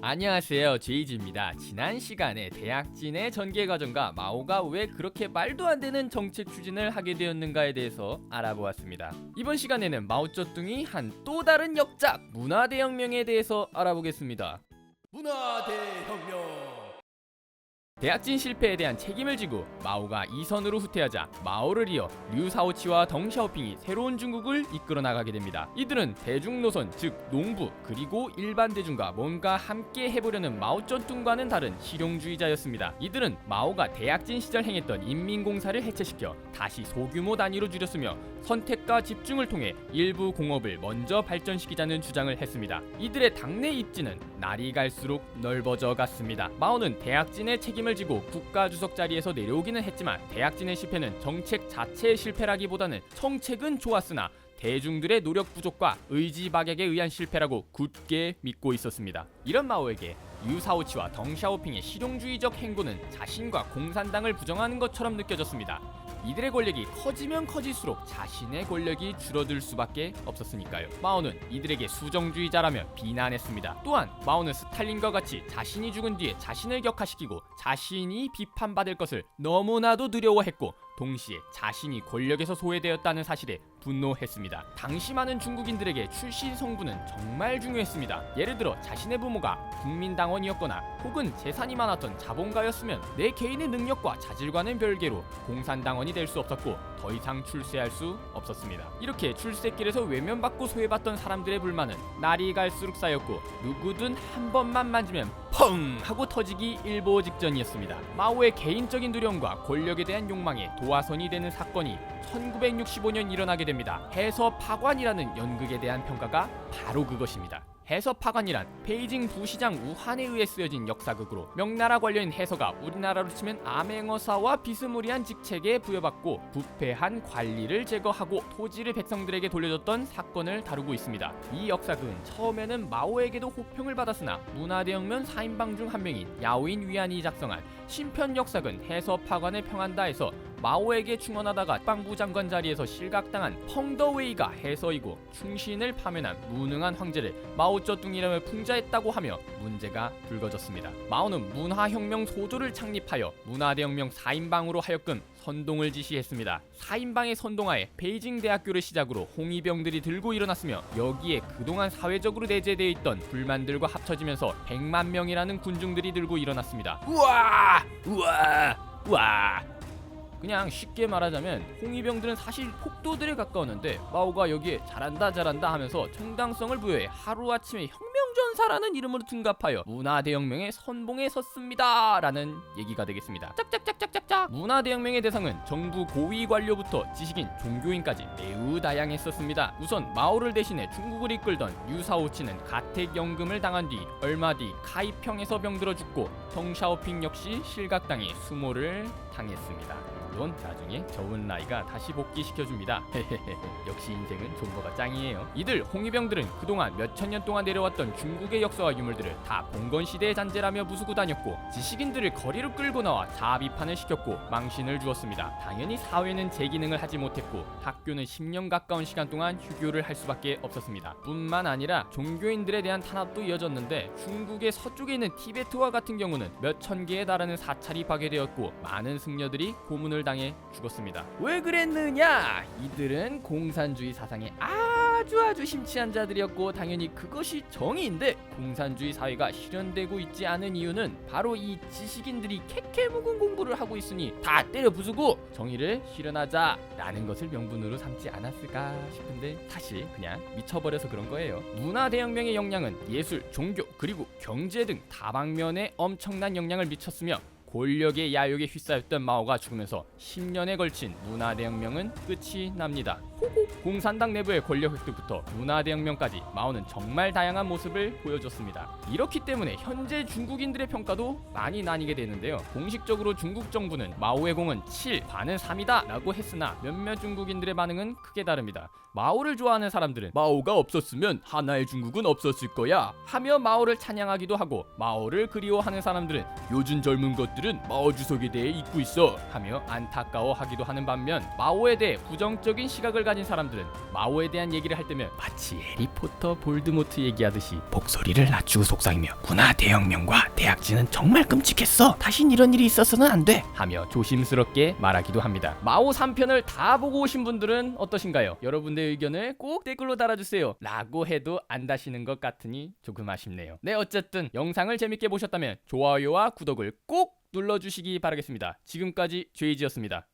안녕하세요. 제이지입니다. 지난 시간에 대학진의 전개 과정과 마오가 왜 그렇게 말도 안 되는 정책 추진을 하게 되었는가에 대해서 알아보았습니다. 이번 시간에는 마오쩌둥이 한 또 다른 역작 문화대혁명에 대해서 알아보겠습니다. 문화대혁명 대학진 실패에 대한 책임을 지고 마오가 이선으로 후퇴하자 마오를 이어 류사오치와 덩샤오핑이 새로운 중국을 이끌어 나가게 됩니다. 이들은 대중 노선 즉 농부 그리고 일반 대중과 뭔가 함께 해보려는 마오쩌둥과는 다른 실용주의자였습니다. 이들은 마오가 대학진 시절 행했던 인민공사를 해체시켜 다시 소규모 단위로 줄였으며 선택과 집중을 통해 일부 공업을 먼저 발전시키자는 주장을 했습니다. 이들의 당내 입지는 날이 갈수록 넓어져 갔습니다. 마오는 대학진의 책임을 지고 국가 주석 자리에서 내려오기는 했지만 대학진의 실패는 정책 자체의 실패라기보다는 정책은 좋았으나 대중들의 노력 부족과 의지 박약에 의한 실패라고 굳게 믿고 있었습니다. 이런 마오에게 유사오치와 덩샤오핑의 실용주의적 행보는 자신과 공산당을 부정하는 것처럼 느껴졌습니다. 이들의 권력이 커지면 커질수록 자신의 권력이 줄어들 수밖에 없었으니까요. 마오는 이들에게 수정주의자라며 비난했습니다. 또한 마오는 스탈린과 같이 자신이 죽은 뒤에 자신을 격화시키고 자신이 비판받을 것을 너무나도 두려워했고 동시에 자신이 권력에서 소외되었다는 사실에 분노했습니다. 당시 많은 중국인들에게 출신 성분은 정말 중요했습니다. 예를 들어 자신의 부모가 국민당원이었거나 혹은 재산이 많았던 자본가였으면 내 개인의 능력과 자질과는 별개로 공산당원이 될 수 없었고 더 이상 출세할 수 없었습니다. 이렇게 출세길에서 외면받고 소외받던 사람들의 불만은 날이 갈수록 쌓였고 누구든 한 번만 만지면 펑 하고 터지기 일보 직전이었습니다. 마오의 개인적인 두려움과 권력에 대한 욕망에 도화선이 되는 사건이 1965년 일어나게 됩니다. 해서 파관이라는 연극에 대한 평가가 바로 그것입니다. 해서파관이란 베이징 부시장 우한에 의해 쓰여진 역사극으로 명나라 관련 해서가 우리나라로 치면 암행어사와 비스무리한 직책에 부여받고 부패한 관리를 제거하고 토지를 백성들에게 돌려줬던 사건을 다루고 있습니다. 이 역사극은 처음에는 마오에게도 호평을 받았으나 문화대혁명 4인방 중 한 명인 야오인 위안이 작성한 신편 역사극 해서파관의 평한다에서 마오에게 충원하다가 빵부 장관 자리에서 실각당한 펑더웨이가 해서이고 충신을 파면한 무능한 황제를 마오쩌둥이라며 풍자했다고 하며 문제가 불거졌습니다. 마오는 문화혁명 소조를 창립하여 문화대혁명 4인방으로 하여금 선동을 지시했습니다. 4인방의 선동하에 베이징 대학교를 시작으로 홍위병들이 들고 일어났으며 여기에 그동안 사회적으로 내재되어 있던 불만들과 합쳐지면서 100만 명이라는 군중들이 들고 일어났습니다. 우와! 우와! 우와! 그냥 쉽게 말하자면 홍위병들은 사실 폭도들에 가까웠는데 마오가 여기에 잘한다 잘한다 하면서 정당성을 부여해 하루아침에 혁명전 사라는 이름으로 둔갑하여 문화대혁명의 선봉에 섰습니다. 라는 얘기가 되겠습니다. 짝짝짝짝짝짝! 문화대혁명의 대상은 정부 고위 관료부터 지식인 종교인까지 매우 다양했었습니다. 우선 마오를 대신해 중국을 이끌던 유사오치는 가택연금을 당한 뒤 얼마 뒤 카이평에서 병들어 죽고 덩샤오핑 역시 실각당해 수모를 당했습니다. 물론 나중에 적은 나이가 다시 복귀시켜줍니다. 역시 인생은 존버가 짱이에요. 이들 홍위병들은 그동안 몇천 년 동안 내려왔던 중국 의 역사와 유물들을 다 봉건 시대의 잔재라며 부수고 다녔고 지식인들을 거리로 끌고 나와 자아 비판을 시켰고 망신을 주었습니다. 당연히 사회는 제 기능을 하지 못했고 학교는 10년 가까운 시간 동안 휴교를 할 수밖에 없었습니다. 뿐만 아니라 종교인들에 대한 탄압도 이어졌는데 중국의 서쪽에 있는 티베트와 같은 경우는 몇 천 개에 달하는 사찰이 파괴되었고 많은 승려들이 고문을 당해 죽었습니다. 왜 그랬느냐? 이들은 공산주의 사상에 아 주 아주 심취한 자들이었고 당연히 그것이 정의인데 공산주의 사회가 실현되고 있지 않은 이유는 바로 이 지식인들이 캐캐 묵은 공부를 하고 있으니 다 때려 부수고 정의를 실현하자라는 것을 명분으로 삼지 않았을까 싶은데 사실 그냥 미쳐버려서 그런 거예요. 문화 대혁명의 영향은 예술, 종교 그리고 경제 등 다방면에 엄청난 영향을 미쳤으며 권력의 야욕에 휩싸였던 마오가 죽으면서 10년에 걸친 문화대혁명은 끝이 납니다. 공산당 내부의 권력 획득부터 문화대혁명까지 마오는 정말 다양한 모습을 보여줬습니다. 이렇기 때문에 현재 중국인들의 평가도 많이 나뉘게 되는데요. 공식적으로 중국 정부는 마오의 공은 7, 반은 3이다 라고 했으나 몇몇 중국인들의 반응은 크게 다릅니다. 마오를 좋아하는 사람들은 마오가 없었으면 하나의 중국은 없었을 거야 하며 마오를 찬양하기도 하고 마오를 그리워하는 사람들은 요즘 젊은 것들 사람들은 마오 주석에 대해 잊고 있어 하며 안타까워하기도 하는 반면 마오에 대해 부정적인 시각을 가진 사람들은 마오에 대한 얘기를 할 때면 마치 해리포터 볼드모트 얘기하듯이 목소리를 낮추고 속삭이며 문화 대혁명과 대학진은 정말 끔찍했어. 다신 이런 일이 있어서는 안 돼. 하며 조심스럽게 말하기도 합니다. 마오 3편을 다 보고 오신 분들은 어떠신가요? 여러분의 의견을 꼭 댓글로 달아주세요. 라고 해도 안 다시는 것 같으니 조금 아쉽네요. 네 어쨌든 영상을 재밌게 보셨다면 좋아요와 구독을 꼭 눌러주시기 바라겠습니다. 지금까지 제이지였습니다